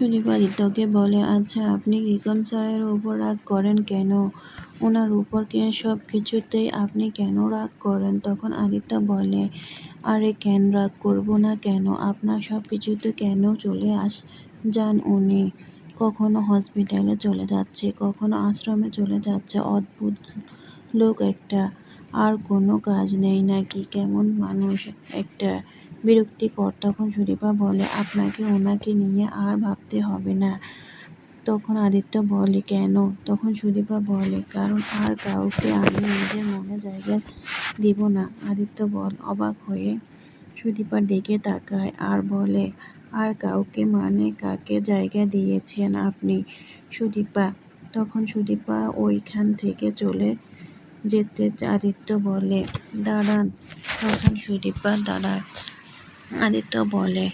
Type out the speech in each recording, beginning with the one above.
সুদীপ আদিত্যকে বলে আচ্ছা আপনি রিকম স্যারের উপর রাগ করেন কেন? ওনার উপর কে সব কিছুতেই আপনি কেন রাগ করেন? তখন আদিত্য বলে, আরে কেন রাগ করব না কেন? আপনার সব কিছুতে কেন চলে আস, যান উনি? কখনো হসপিটালে চলে যাচ্ছে, কখনো আশ্রমে চলে যাচ্ছে, অদ্ভুত লোক একটা। আর কোনো কাজ নেই নাকি? কেমন মানুষ একটা? বিরক্তিকর। তখন সুদীপা বলে, আপনাকে ওনাকে নিয়ে আর ভাবতে হবে না। তখন আদিত্য বলে, কেন? তখন সুদীপা বলে, কারণ আর কাউকে আমি নিজের মনে জায়গা দিব না। আদিত্য বল, অবাক হয়ে সুদীপার দিকে তাকায় আর বলে, আর কাউকে মানে কাকে জায়গা দিয়েছেন আপনি? সুদীপা, তখন সুদীপা ওইখান থেকে চলে যেতে আদিত্য বলে, দাঁড়ান। তখন সুদীপা দাঁড়ায়। আদিত্য বলে।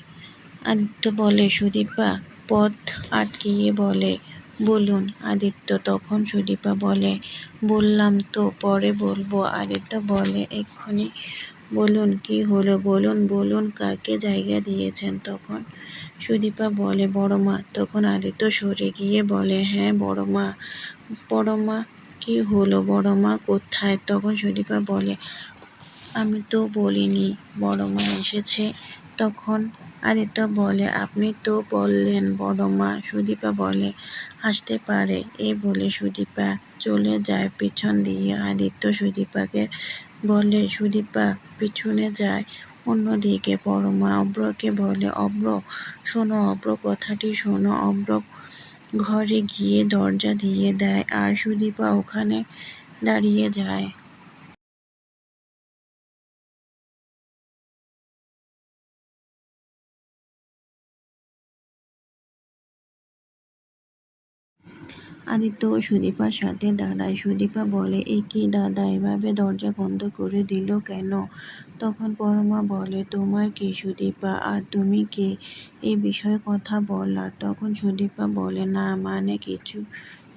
আদিত্য বলে, সুদীপা পথ আটকিয়ে বলে, বলুন আদিত্য তখন সুদীপা বলে, বললাম তো পরে বলব। আদিত্য বলে, এক্ষুনি বলুন কি হলো? বলুন বলুন কাকে জায়গা দিয়েছেন তখন? সুদীপা বলে, বড়মা। তখন আদিত্য সরে গিয়ে বলে হ্যাঁ বড়মা বড়মা কি হলো? বড়মা কোথায়? তখন সুদীপা বলে আমি তো বলিনি, বড়মা এসেছে তখন। আদিত্য বলে, আপনি তো বললেন বড়মা, সুদীপা বলে, আসতে পারে। এ বলে সুদীপা চলে যায় পিছন দিয়ে। আদিত্য সুদীপাকে বলে, সুদীপা, পিছনে যায়। অন্যদিকে বড়মা অব্রকে বলে, অব্র, শোনো, অব্র, কথাটি শোনো। অব্র ঘরে গিয়ে দরজা দিয়ে দেয় আর সুদীপা ওখানে দাঁড়িয়ে যায়। আদিত্য সুদীপার সাথে দাঁড়ায়। সুদীপা বলে, এ কি দাদা, এভাবে দরজা বন্ধ করে দিল কেন? তখন পরমা বলে, তোমার কি সুদীপা, আর তুমি কে? এ বিষয়ে কথা বলার তখন সুদীপা বলে, না মানে কিছু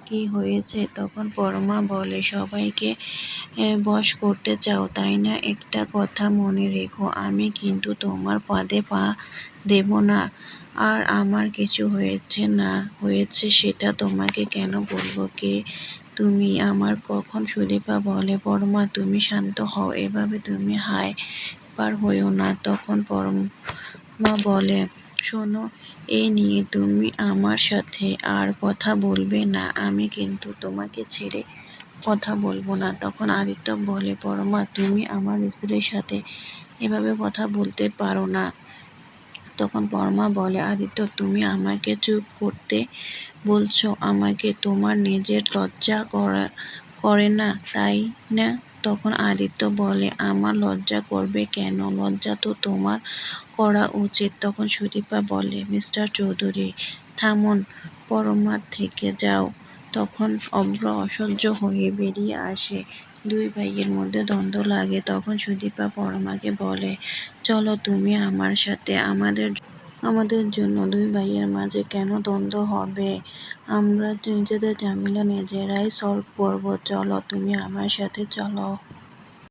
কি হয়েছে? তখন পরমা বলে, সবাইকে বশ করতে চাও, তাই না? একটা কথা মনে রেখো, আমি কিন্তু তোমার পাদে পা দেব না। আর আমার কিছু হয়েছে না, হয়েছে সেটা তোমাকে কেন বলব? কে তুমি আমার কখন সুদীপা বলে, পরমা, তুমি শান্ত হও, এভাবে তুমি হায় পার হইও না। তখন পরমা বলে শোনো, এ নিয়ে তুমি আমার সাথে আর কথা বলবে না। আমি কিন্তু তোমাকে ছেড়ে কথা বলব না। তখন আদিত্য বলে, পরমা, তুমি আমার স্ত্রীর সাথে এভাবে কথা বলতে পারো না। তখন পরমা বলে, আদিত্য, তুমি আমাকে চুপ করতে বলছো। আমাকে তোমার নিজের লজ্জা করা করে না, তাই না? তখন আদিত্য বলে, আমার লজ্জা করবে কেন? লজ্জা তো তোমার করা উচিত। তখন সুদীপা বলে, মিস্টার চৌধুরী, থামুন পরমার থেকে যাও। তখন অব্র অসহ্য হয়ে বেরিয়ে আসে। দুই ভাইয়ের মধ্যে দ্বন্দ্ব লাগে। তখন সুদীপা পরমাকে বলে, চলো তুমি আমার সাথে, আমাদের আমাদের জন্য দুই ভাইয়ের মাঝে কেন দ্বন্দ্ব হবে? আমরা নিজেদের ঝামেলা নিজেরাই সলভ করব। চলো, তুমি আমার সাথে চলো।